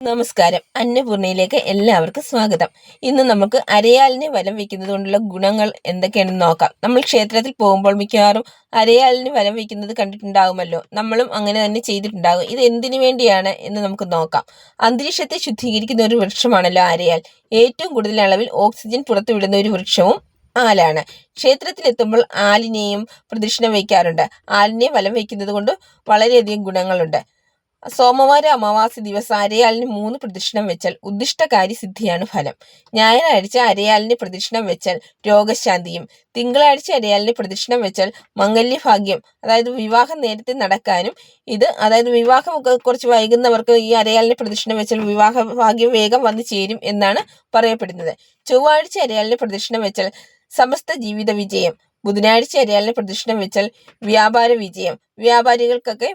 നമസ്കാരം. അന്നപൂർണയിലേക്ക് എല്ലാവർക്കും സ്വാഗതം. ഇന്ന് നമുക്ക് അരയാലിനെ വലം വെക്കുന്നത് കൊണ്ടുള്ള ഗുണങ്ങൾ എന്തൊക്കെയാണെന്ന് നോക്കാം. നമ്മൾ ക്ഷേത്രത്തിൽ പോകുമ്പോൾ മിക്കവാറും അരയാലിന് വലം വെക്കുന്നത് കണ്ടിട്ടുണ്ടാകുമല്ലോ നമ്മളും അങ്ങനെ തന്നെ ചെയ്തിട്ടുണ്ടാകും. ഇത് എന്തിനു വേണ്ടിയാണ് എന്ന് നമുക്ക് നോക്കാം. അന്തരീക്ഷത്തെ ശുദ്ധീകരിക്കുന്ന ഒരു വൃക്ഷമാണല്ലോ അരയാൽ. ഏറ്റവും കൂടുതൽ അളവിൽ ഓക്സിജൻ പുറത്തുവിടുന്ന ഒരു വൃക്ഷവും ആലാണ്. ക്ഷേത്രത്തിലെത്തുമ്പോൾ ആലിനെയും പ്രദക്ഷിണം വയ്ക്കാറുണ്ട്. ആലിനെ വലം വയ്ക്കുന്നത് കൊണ്ട് വളരെയധികം ഗുണങ്ങളുണ്ട്. സോമവാര അമാവാസി ദിവസം അരയാലിന് മൂന്ന് പ്രദക്ഷിണം വെച്ചാൽ ഉദ്ദിഷ്ടകാരി സിദ്ധിയാണ് ഫലം. ഞായറാഴ്ച അരയാലിന് പ്രദക്ഷിണം വെച്ചാൽ രോഗശാന്തിയും. തിങ്കളാഴ്ച അരയാലിന് പ്രദക്ഷിണം വെച്ചാൽ മംഗല്യഭാഗ്യം. അതായത് വിവാഹം നേരത്തെ നടക്കാനും ഇത് അതായത് വിവാഹം കുറച്ച് വൈകുന്നവർക്ക് ഈ അരയാലിന് പ്രദക്ഷിണം വെച്ചാൽ വിവാഹ ഭാഗ്യം വേഗം വന്നു ചേരും എന്നാണ് പറയപ്പെടുന്നത്. ചൊവ്വാഴ്ച അരയാലിന് പ്രദക്ഷിണം വെച്ചാൽ സമസ്ത ജീവിത വിജയം. ബുധനാഴ്ച അരയാലിനെ പ്രദക്ഷിണം വെച്ചാൽ വ്യാപാര വിജയം. വ്യാപാരികൾക്കൊക്കെ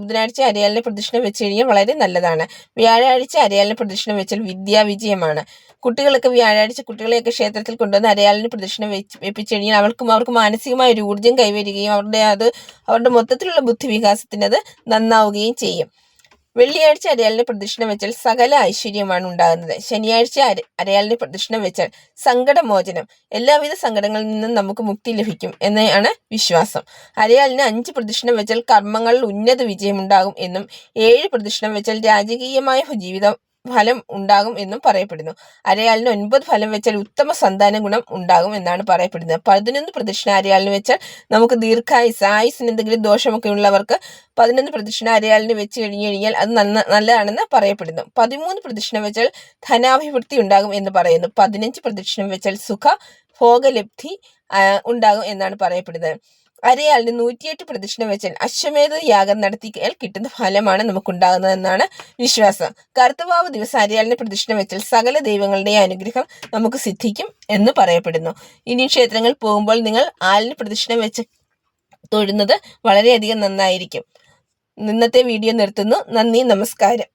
ബുധനാഴ്ച അരയാലിനെ പ്രദക്ഷിണം വെച്ച് കഴിഞ്ഞാൽ വളരെ നല്ലതാണ്. വ്യാഴാഴ്ച അരയാലിനെ പ്രദക്ഷിണം വെച്ചാൽ വിദ്യാ വിജയമാണ്. കുട്ടികളൊക്കെ വ്യാഴാഴ്ച കുട്ടികളെയൊക്കെ ക്ഷേത്രത്തിൽ കൊണ്ടുവന്ന് അരയാലിന് പ്രദക്ഷിണം വെച്ച് വെപ്പിച്ചു കഴിഞ്ഞാൽ അവർക്കും അവർക്ക് മാനസികമായ ഒരു ഊർജം കൈവരികയും അവരുടെ അത് അവരുടെ മൊത്തത്തിലുള്ള ബുദ്ധി വികാസത്തിന് അത് നന്നാവുകയും ചെയ്യും. വെള്ളിയാഴ്ച അരയാലിന് പ്രദക്ഷിണം വെച്ചാൽ സകല ഐശ്വര്യമാണ് ഉണ്ടാകുന്നത്. ശനിയാഴ്ച അരയാലിന് പ്രദക്ഷിണം വെച്ചാൽ സങ്കടമോചനം. എല്ലാവിധ സങ്കടങ്ങളിൽ നിന്നും നമുക്ക് മുക്തി ലഭിക്കും എന്നാണ് വിശ്വാസം. അരയാലിന് അഞ്ച് പ്രദക്ഷിണം വെച്ചാൽ കർമ്മങ്ങളിൽ ഉന്നത വിജയമുണ്ടാകും എന്നും ഏഴ് പ്രദക്ഷിണം വെച്ചാൽ രാജകീയമായ ജീവിതം ഫലം ഉണ്ടാകും എന്നും പറയപ്പെടുന്നു. അരയാലിന് ഒൻപത് ഫലം വെച്ചാൽ ഉത്തമ സന്താന ഗുണം ഉണ്ടാകും എന്നാണ് പറയപ്പെടുന്നത്. പതിനൊന്ന് പ്രദക്ഷിണ അരയാലിന് വെച്ചാൽ നമുക്ക് ദീർഘായുസ് ആയുസിന് എന്തെങ്കിലും ദോഷമൊക്കെ ഉള്ളവർക്ക് പതിനൊന്ന് പ്രദക്ഷിണ അരയാലിന് വെച്ച് കഴിഞ്ഞു കഴിഞ്ഞാൽ അത് നന്ന നല്ലതാണെന്ന് പറയപ്പെടുന്നു. പതിമൂന്ന് പ്രദക്ഷിണ വെച്ചാൽ ധനാഭിവൃദ്ധി ഉണ്ടാകും എന്ന് പറയുന്നു. പതിനഞ്ച് പ്രദക്ഷിണം വെച്ചാൽ സുഖ ഭോഗലബ്ധി ഉണ്ടാകും എന്നാണ് പറയപ്പെടുന്നത്. അരയാളിന് നൂറ്റിയെട്ട് പ്രദക്ഷിണം വെച്ചാൽ അശ്വമേധ യാഗം നടത്തിയാൽ കിട്ടുന്ന ഫലമാണ് നമുക്കുണ്ടാകുന്നതെന്നാണ് വിശ്വാസം. കർത്തവാവ് ദിവസം അരയാളിന് പ്രദക്ഷിണം വെച്ചാൽ സകല ദൈവങ്ങളുടെയും അനുഗ്രഹം നമുക്ക് സിദ്ധിക്കും എന്ന് പറയപ്പെടുന്നു. ഇനി ക്ഷേത്രങ്ങൾ പോകുമ്പോൾ നിങ്ങൾ ആലിന് പ്രദക്ഷിണം വെച്ച് തൊഴുന്നത് വളരെയധികം നന്നായിരിക്കും. ഇന്നത്തെ വീഡിയോ നിർത്തുന്നു. നന്ദി നമസ്കാരം.